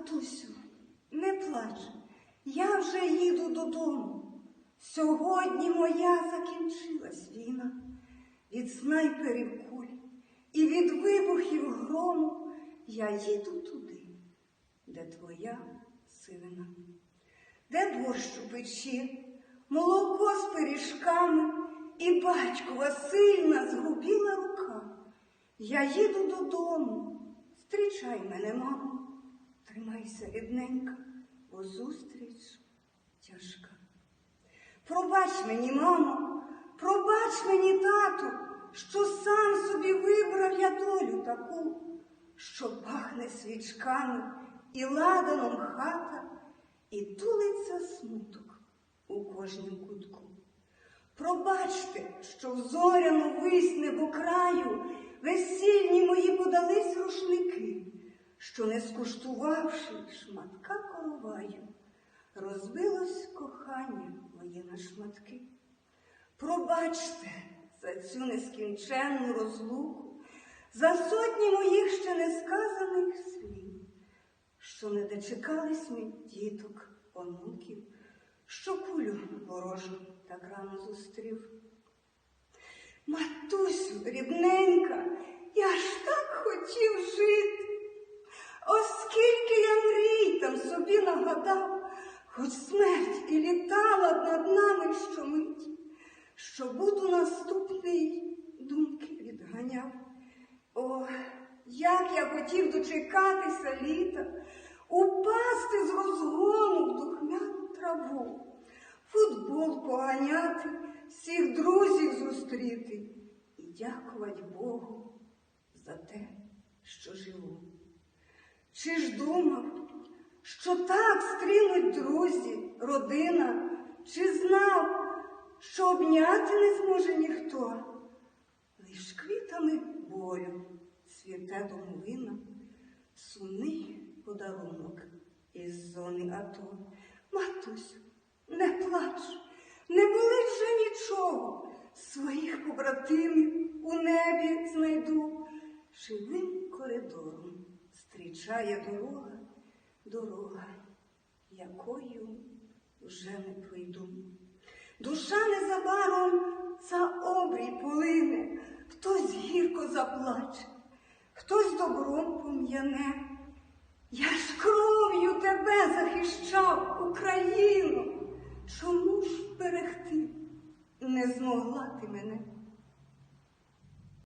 Матусю, не плач, я вже їду додому. Сьогодні моя закінчилась війна від снайперів куль і від вибухів грому. Я їду туди, де твоя сивина, де борщ у печі, молоко з пиріжками і батькова сильна згубіла рука. Я їду додому, зустрічай мене, мамо. Тримайся, рідненька, бо зустріч тяжка. Пробач мені, мамо, пробач мені, тату, що сам собі вибрав я долю таку, що пахне свічками і ладаном хата, і тулиться смуток у кожнім кутку. Пробачте, що в зоряну вись небокраю весільні мої подались рушники, що, не скуштувавши шматка короваю, розбилось кохання моє на шматки. Пробачте за цю нескінченну розлуку, за сотні моїх ще несказаних слів, що не дочекались ми діток, онуків, що кулю ворожу так рано зустрів. Матусю, рідненька, я ж так хотів жити. Оскільки я мрій там нагадав, хоч смерть і літала над нами щомить, що буду наступний, думки відганяв. О, як я хотів дочекатися літа, упасти з розгону в духмяну траву, футбол поганяти, всіх друзів зустріти і дякувати Богу за те, що живу. Чи ж думав, що так стрінуть друзі, родина, чи знав, що обняти не зможе ніхто? Лиш квітами болю цвіте домовина, сумний подарунок із зони АТО. Матусю, не плач, не болить вже нічого. Своїх побратимів у небі знайду живим коридором зустрічає дорога, дорога, якою вже не пройду. Душа незабаром за обрій полине, хтось гірко заплаче, хтось добром пом'яне. Я ж кров'ю тебе захищав, Україну. Чому ж берегти не змогла ти мене?